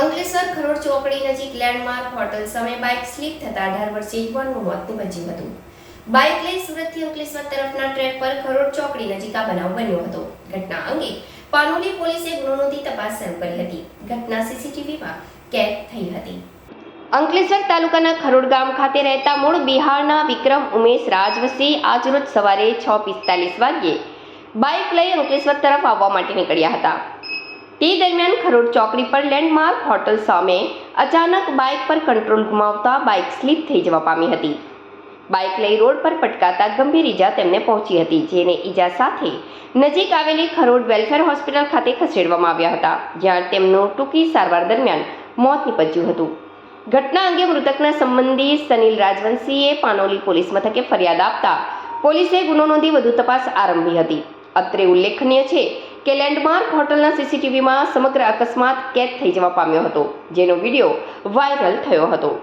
અંકલેશ્વર ખરોડ ચોકડી નજીક landmark hotel સામે બાઇક સ્લીપ થતા અઢાર વર્ષીય યુવાનનું મોત નિપજ્યું હતું. બાઇક લઈ સુરતથી અંકલેશ્વર તરફના ટ્રેક પર ખરોડ ચોકડી નજીક આ બનાવ બન્યો હતો. ઘટના અંગે પાનોલી પોલીસે ગુનો નોંધી તપાસ શરૂ કરી હતી. ઘટના સીસીટીવીમાં કેદ થઈ હતી. અંકલેશ્વર તાલુકાના ખરોડ ગામ ખાતે રહેતા મૂળ બિહારના વિક્રમ ઉમેશ રાજવસી આજરોજ સવારે છ પિસ્તાલીસ વાગ્યે બાઇક લઈ અંકલેશ્વર તરફ આવવા માટે નીકળ્યા હતા. તે દરમિયાન ખરોડ ચોકડી પર લેન્ડમાર્ક હોટલ સામે અચાનક બાઇક પર કંટ્રોલ ગુમાવતા બાઇક સ્લીપ થઈ જવા પામી હતી. બાઇક લઈ રોડ પર પટકાતા ગંભીર ઈજા તેમને પહોંચી હતી, જેને ઈજા સાથે નજીક આવેલી ખરોડ વેલફેર હોસ્પિટલ ખાતે ખસેડવામાં આવ્યા હતા, જ્યાં તેમનું ટૂંકી સારવાર દરમિયાન મોત નીપજ્યું હતું. ઘટના અંગે મૃતકના સંબંધી સનીલ રાજવંશીએ પાનોલી પોલીસ મથકે ફરિયાદ આપતા પોલીસે ગુનો નોંધી વધુ તપાસ આરંભી હતી. અત્રે ઉલ્લેખનીય છે કે લેન્ડમાર્ક હોટલના સીસીટીવીમાં સમગ્ર અકસ્માત કેદ થઈ જવા પામ્યો હતો, જેનો વીડિયો વાયરલ થયો હતો.